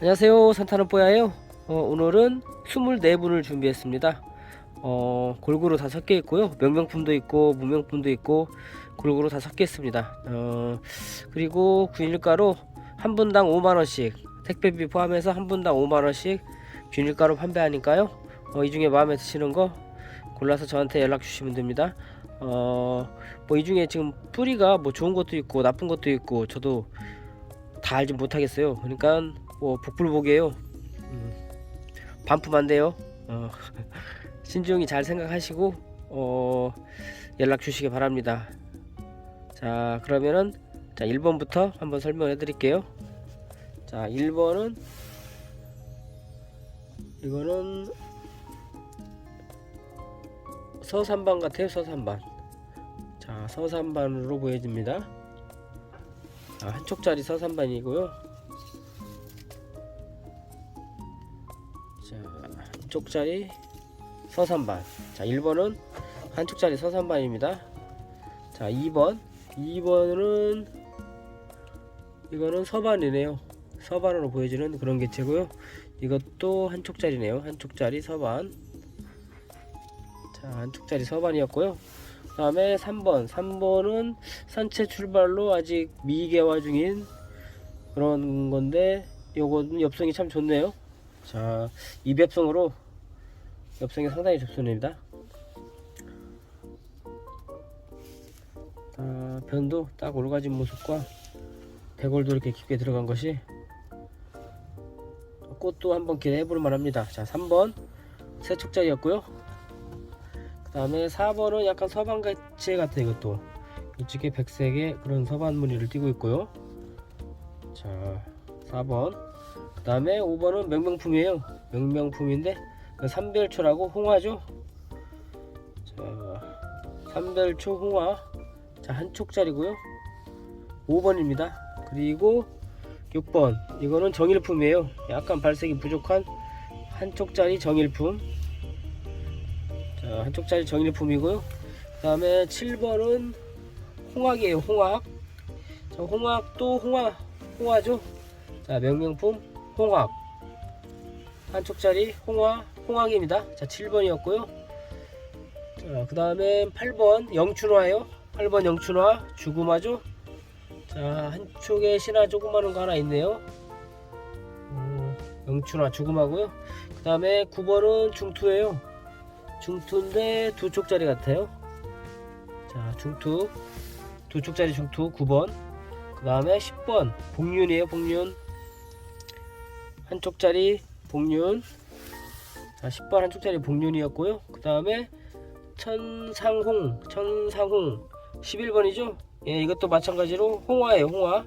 안녕하세요. 산타는 뽀야예요. 어, 오늘은 24분을 준비했습니다. 어, 골고루 다 섞여 있고요. 명명품도 있고 무명품도 있고 골고루 다 섞여 있습니다. 어, 그리고 균일가로 한 분당 5만원씩 택배비 포함해서 한 분당 5만원씩 균일가로 판매하니까요. 어, 이 중에 마음에 드시는 거 골라서 저한테 연락 주시면 됩니다. 어, 뭐 이 중에 지금 뿌리가 뭐 좋은 것도 있고 나쁜 것도 있고 저도 다 알지 못하겠어요. 그러니까 뭐 복불복이에요. 음, 반품 안 돼요. 어, 신중히 잘 생각하시고 어, 연락 주시기 바랍니다. 자 그러면은 자 1번부터 한번 설명해 드릴게요. 자 1번은 이거는 서산반 같아요. 서산반. 자 서산반으로 보여집니다. 아, 한쪽짜리 서산반이고요. 한쪽짜리 서산반. 자, 1번은 한쪽짜리 서산반입니다. 자, 2번. 2번은 이거는 서반이네요. 서반으로 보여지는 그런 개체고요. 이것도 한쪽짜리네요. 한쪽짜리 서반. 자, 한쪽짜리 서반이었고요. 그 다음에 3번 3번은 산채 출발로 아직 미개화 중인 그런 건데 요거는 엽성이 참 좋네요 자 이맵성으로 엽성이 상당히 좋습니다. 아, 변도 딱 올가진 모습과 대골도 이렇게 깊게 들어간 것이 꽃도 한번 기대해 볼 만합니다. 자 3번 세 축짜리였고요. 그 다음에 4번은 약간 서반같이 같아 이것도. 이쪽에 백색의 그런 서반 무늬를 띠고 있고요. 자 4번 그 다음에 5번은 명명품이에요 명명품인데 그 삼별초라고 홍화죠 자 삼별초 홍화 자 한쪽짜리고요 5번입니다 그리고 6번 이거는 정일품이에요 약간 발색이 부족한 한쪽짜리 정일품 자, 한쪽짜리 정일품이고요. 그 다음에 7번은 홍학이에요. 홍학. 저 홍학도 홍화, 홍화죠. 자, 명명품 홍학. 한쪽짜리 홍화, 홍학입니다. 자, 7번이었고요. 자, 그 다음에 8번 영춘화예요. 8번 영춘화 주구마죠. 자, 한쪽에 신화 조그마한 거 하나 있네요. 음, 영춘화 주구마고요. 그 다음에 9번은 중투예요. 중투인데 두 쪽짜리 같아요. 자, 중투. 두 쪽짜리 중투 9번. 그 다음에 10번. 복륜이에요, 복륜. 한 쪽짜리 복륜. 자, 10번 한 쪽짜리 복륜이었고요. 그 다음에 천상홍. 천상홍. 11번이죠? 예, 이것도 마찬가지로 홍화예요, 홍화.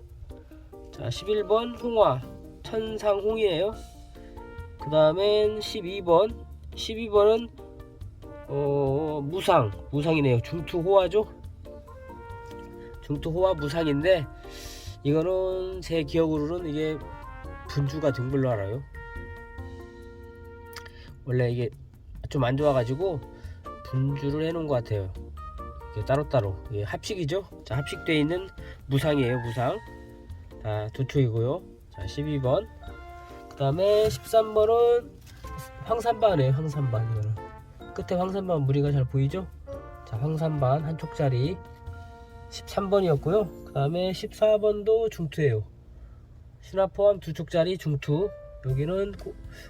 자, 11번 홍화. 천상홍이에요. 그 다음엔 12번. 12번은 어, 무상, 무상이네요. 중투호화죠? 중투호화 무상인데, 이거는 제 기억으로는 이게 분주가 된 걸로 알아요. 원래 이게 좀 안 좋아가지고 분주를 해놓은 것 같아요. 따로따로. 이게 합식이죠? 자, 합식되어 있는 무상이에요, 무상. 자, 두 초이고요. 자, 12번. 그 다음에 13번은 황산반이에요, 황산반. 이거는. 끝에 황산반 무늬가 잘 보이죠? 자, 황산반 한쪽짜리 13번이었고요. 그 다음에 14번도 중투예요. 포함 두 쪽짜리 중투. 여기는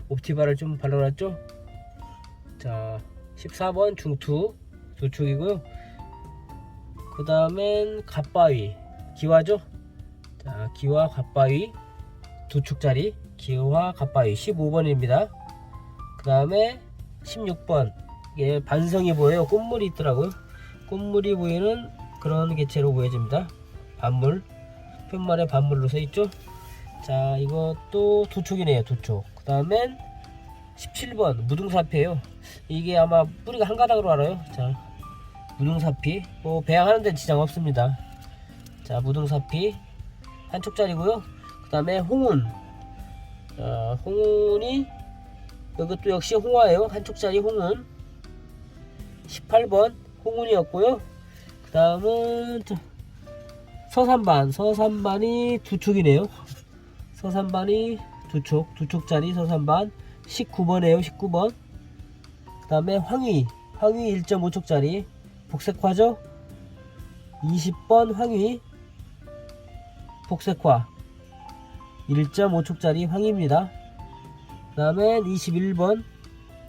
옵티바를 좀 발라놨죠? 자, 14번 중투 두 쪽이고요. 그 다음엔 갓바위 기와죠? 자, 기와 갓바위 두 쪽짜리 기와 갓바위 15번입니다. 그 다음에 16번 이게 반성이 보여요. 꽃물이 있더라고요. 꽃물이 보이는 그런 개체로 보여집니다. 반물. 편말에 반물로 써 있죠. 자, 이것도 두 촉이네요. 두 촉. 그 다음엔 17번 무등사피예요. 이게 아마 뿌리가 한 가닥으로 알아요. 자, 무등사피. 뭐 배양하는 데는 지장 없습니다. 자, 무등사피 한 촉짜리고요. 그 다음에 홍운. 자, 홍운이 이것도 역시 홍화예요. 한 촉짜리 홍운. 18번 홍운이었고요. 그 다음은 서산반. 서산반이 두 축이네요. 서산반이 두 촉, 두 촉짜리 서산반 19번이에요. 19번. 그 다음에 황희, 황희 1.5촉짜리 복색화죠. 20번 황희 복색화 1.5촉짜리 황희입니다. 그 다음에 21번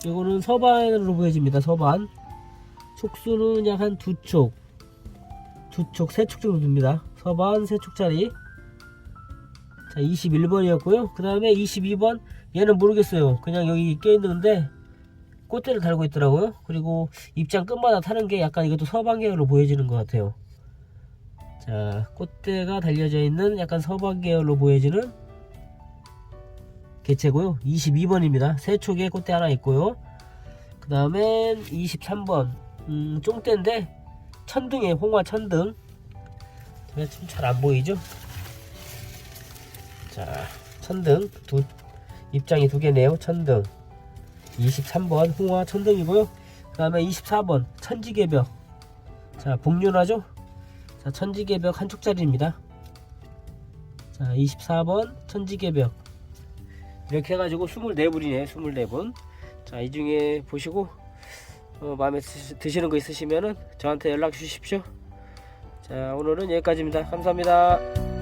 이거는 서반으로 보여집니다. 서반 촉수는 약 한 두 촉, 두 촉, 세촉 정도 됩니다. 서반 세 촉짜리 자 21번이었고요. 그 다음에 22번 얘는 모르겠어요. 그냥 여기 껴있는데 꽃대를 달고 있더라고요. 그리고 입장 끝마다 타는 게 약간 이것도 서반 계열로 보여지는 것 같아요. 자, 꽃대가 달려져 있는 약간 서반 계열로 보여지는 개체고요. 22번입니다. 세 촉에 꽃대 하나 있고요. 그 다음엔 23번 음, 쫑대인데 천등에 홍화 천등 지금 잘안 보이죠? 자, 천등. 두 입장이 두 개네요. 천등. 23번 홍화 천등이고요. 그 다음에 24번 천지개벽. 자 복륜화죠? 자 천지개벽 한 촉짜리입니다. 자 24번 천지개벽. 이렇게 해가지고 24분이네 24분. 자 이 중에 보시고 어, 마음에 드- 드시는 거 있으시면은 저한테 연락 주십시오. 자 오늘은 여기까지입니다. 감사합니다